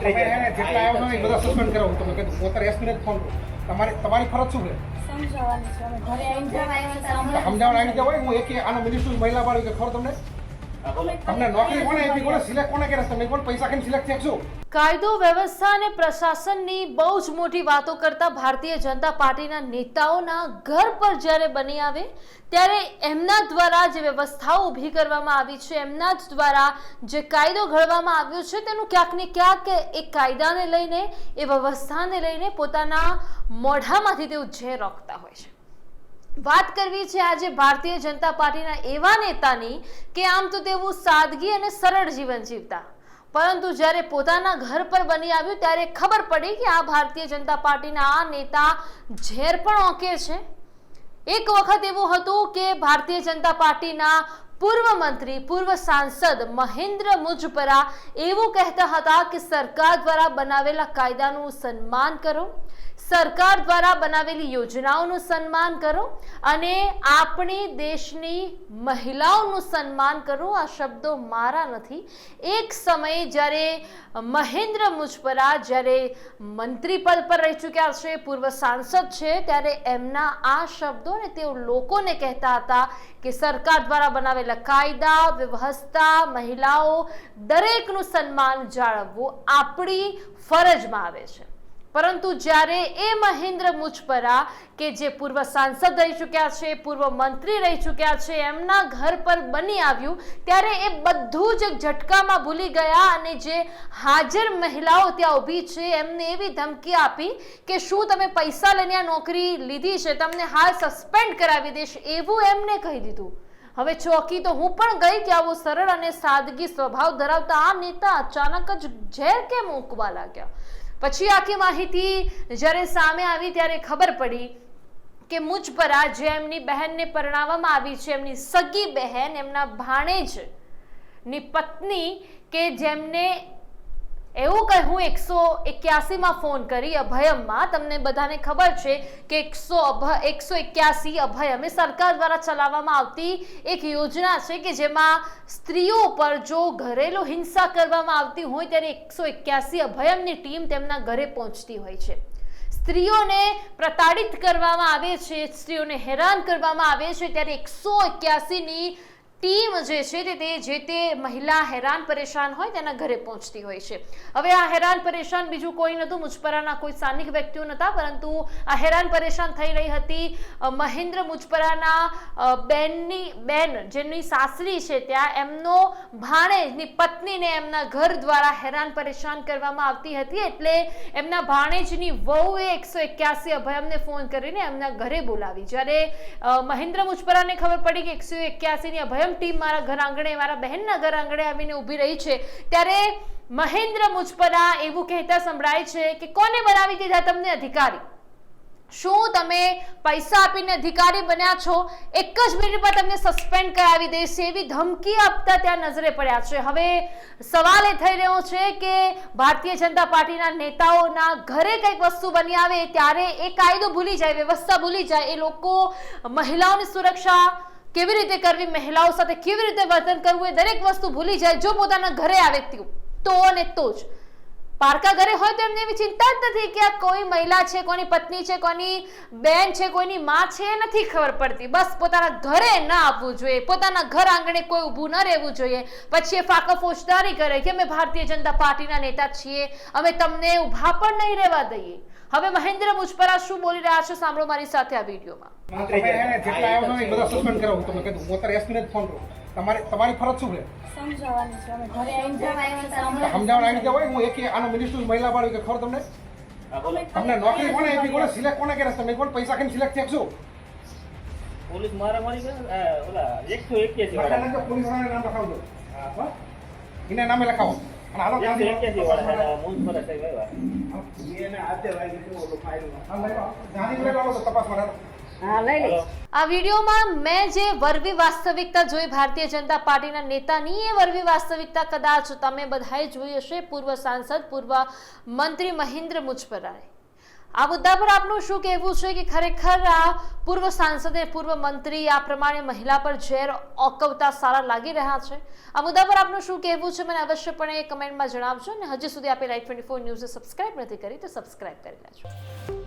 તમે એને જેટલા આવ્યો ને એ બધા સસ્પેન્ડ કરાવો. તમે કીધું જ ફોન કરું. તમારી તમારી ફરજ શું છે? સમજાવવાની છે. અમે ઘરે આવીને જમાઈને સાંભળો. આવી રીતે હોય હું એક આનો મિનિસ્ટર મહિલા વાળી કે ખબર તમને. કાયદો, વ્યવસ્થા અને પ્રશાસનની બહુ જ મોટી વાતો કરતા ભારતીય જનતા પાર્ટીના નેતાઓના ઘર પર જ્યારે બની આવે, ત્યારે એમના દ્વારા જે વ્યવસ્થાઓ ઊભી કરવામાં આવી છે, એમના જ દ્વારા જે કાયદો ઘડવામાં આવ્યો છે, તેનું ક્યાંક ને ક્યાંક એ કાયદાને લઈને, એ વ્યવસ્થાને લઈને પોતાના મોઢામાંથી તેઓ ઝેર રોકતા હોય છે. વાત કરવી છે આજે ભારતીય જનતા પાર્ટીના એવા નેતાની કે આમ તો તેઓ સાદગી અને સરળ જીવન જીવતા. પરંતુ જ્યારે પોતાના ઘર પર બની આવ્યું ત્યારે ખબર પડી કે આ ભારતીય જનતા પાર્ટીના આ નેતા ઝેર પણ ઓકે છે. એક વખત એવું હતું કે ભારતીય જનતા પાર્ટીના પૂર્વ મંત્રી, પૂર્વ સાંસદ મહેન્દ્ર મુજપરા એવું કહેતા હતા કે સરકાર દ્વારા બનાવેલા કાયદાનું સન્માન કરો, સરકાર દ્વારા બનાવેલી યોજનાઓનું સન્માન કરો અને આપણી દેશની મહિલાઓનું સન્માન કરો. આ શબ્દો મારા નથી. એક સમયે જ્યારે મહેન્દ્ર મુજપરા જ્યારે મંત્રી પદ પર રહી ચૂક્યા છે, પૂર્વ સાંસદ છે, ત્યારે એમના આ શબ્દો ને તેઓ લોકોને કહેતા હતા કે સરકાર દ્વારા બનાવેલા કાયદા, વ્યવસ્થા, મહિલાઓ દરેકનું સન્માન જાળવવું આપણી ફરજમાં આવે છે. પરંતુ જ્યારે એ મહેન્દ્ર મુજપરા કે જે પૂર્વ સાંસદ રહી ચૂક્યા છે, પૂર્વ મંત્રી રહી ચૂક્યા છે, એમના ઘર પર બની આવ્યું, ત્યારે એ બધું જ ઝટકામાં ભૂલી ગયા અને જે હાજર મહિલાઓ ત્યાં ઊભી છે, એમને એવી ધમકી આપી કે શું તમે પૈસા લઈને આ નોકરી લીધી છે, તમને હાલ સસ્પેન્ડ કરાવી દેશ, એવું એમને કહી દીધું. હવે ચોકી તો હું પણ ગઈ કે આવો સરળ અને સાદગી સ્વભાવ ધરાવતા આ નેતા અચાનક જ ઝેર કેમ મૂકવા લાગ્યા. પછી આખી માહિતી જ્યારે સામે આવી ત્યારે ખબર પડી કે મુજપરા જે એમની બહેનને પરણાવવામાં આવી છે, એમની સગી બહેન, એમના ભાણેજની પત્ની કે જેમને એવું કહે હું એકસો એક્યાસીમાં ફોન કરી અભયમમાં. તમને બધાને ખબર છે કે એકસો એકસો એક્યાસી અભયમ એ સરકાર દ્વારા ચલાવવામાં આવતી એક યોજના છે કે જેમાં સ્ત્રીઓ પર જો ઘરેલું હિંસા કરવામાં આવતી હોય ત્યારે એકસો એક્યાસી અભયમની ટીમ તેમના ઘરે પહોંચતી હોય છે. સ્ત્રીઓને પ્રતાડિત કરવામાં આવે છે, સ્ત્રીઓને હેરાન કરવામાં આવે છે, ત્યારે એકસો એક્યાસીની ટીમ જે છે તે તે જે તે મહિલા હેરાન પરેશાન હોય તેના ઘરે પહોંચતી હોય છે. હવે આ હેરાન પરેશાન બીજું કોઈ નહોતું, મુજપરાના કોઈ સ્થાનિક વ્યક્તિઓ નહોતા, પરંતુ આ હેરાન પરેશાન થઈ રહી હતી મહેન્દ્ર મુજપરાના બેનની, બેન જેમની સાસરી છે ત્યાં, એમનો ભાણેજની પત્નીને એમના ઘર દ્વારા હેરાન પરેશાન કરવામાં આવતી હતી, એટલે એમના ભાણેજની વહુએ એકસો એક્યાસી અભયમને ફોન કરીને એમના ઘરે બોલાવી. જ્યારે મહેન્દ્ર મુજપરાને ખબર પડી કે એકસો એક્યાસીની અભયમ ટીમ મારા ઘર આંગણે, મારા બહેનના ઘર આંગણે આવીને ઊભી રહી છે. ત્યારે મહેન્દ્ર મુજપરા એવું કહેતા સંભળાય છે કે કોને બનાવી દીધા તમને અધિકારી? શું તમે પૈસા આપીને અધિકારી બન્યા છો? એક જ મિનિટમાં તમને સસ્પેન્ડ કરાવી દેશે એવી ધમકી આપતા ત્યાં નજરે પડ્યા છે. હવે સવાલ એ થઈ રહ્યો છે કે ભારતીય જનતા પાર્ટીના નેતાઓના ઘરે કંઈક વસ્તુ બની આવે ત્યારે એ કાયદો ભૂલી જાય, વ્યવસ્થા ભૂલી જાય. એ લોકો મહિલાઓની સુરક્ષા કેવી રીતે કરવી, મહિલાઓ સાથે કેવી રીતે વર્તન કરવું એ દરેક વસ્તુ ભૂલી જાય જો પોતાના ઘરે આવે તેવું તો અને તો જ. પારકા ઘરે હોય તો એમને એવી ચિંતા જ નથી કે આ કોઈ મહિલા છે કોની પત્ની છે કોની બેન છે, કોઈની માં છે, એ નથી ખબર પડતી. બસ પોતાના ઘરે ના આવવું જોઈએ, પોતાના ઘર આંગણે કોઈ ઊભું ન રહેવું જોઈએ. પછી એ ફાકા ફોજદારી કરે કે અમે ભારતીય જનતા પાર્ટીના નેતા છીએ, અમે તમને ઊભા પણ નહીં રહેવા દઈએ. હવે મહેન્દ્ર મુજપરા શું બોલી રહ્યા છે સાંભળો મારી સાથે આ વિડીયોમાં. તમે એને જેટલા આવ્યો ને એ બધા સસ્પેન્ડ કરાવો તમે કીધું એસપીને ફોન કરું. તમારી તમારી ફરજ શું છે? સમજાવવાની છે. અમે ઘરે આવીને જમાઈને આવી હોય હું એક આનો મિનિસ્ટર મહિલા વાળી કે ખબર તમને? તમને નોકરી કોને આપી? કોને સિલેક્ટ કોને કરે તમે કોણ પૈસા ખાઈને સિલેક્ટ થયા છો. પોલીસ મારામારી કરે ઓલા એકસો એક્યાસી વાળા. લખાવો પોલીસ વાળાનું નામ લખાવજો. હા? એને નામે લખાવો. આ વિડીયોમાં મેં જે વરવી વાસ્તવિકતા જોઈ ભારતીય જનતા પાર્ટીના નેતાની એ વરવી વાસ્તવિકતા કદાચ તમે બધાએ જોઈ હશે. પૂર્વ સાંસદ પૂર્વ મંત્રી મહેન્દ્ર મુજપરાએ આ મુદ્દા પર આપનું શું કહેવું છે કે ખરેખર આ પૂર્વ સાંસદે પૂર્વ મંત્રી આ પ્રમાણે મહિલા પર ઝેર ઓકવતા સારા લાગી રહ્યા છે? આ મુદ્દા પર આપનું શું કહેવું છે મને અવશ્યપણે કમેન્ટમાં જણાવજો અને હજી સુધી આપે લાઈફ ટ્વેન્ટી ફોર ન્યૂઝને સબસ્ક્રાઈબ નથી કરી તો સબસ્ક્રાઈબ કરી લેજો.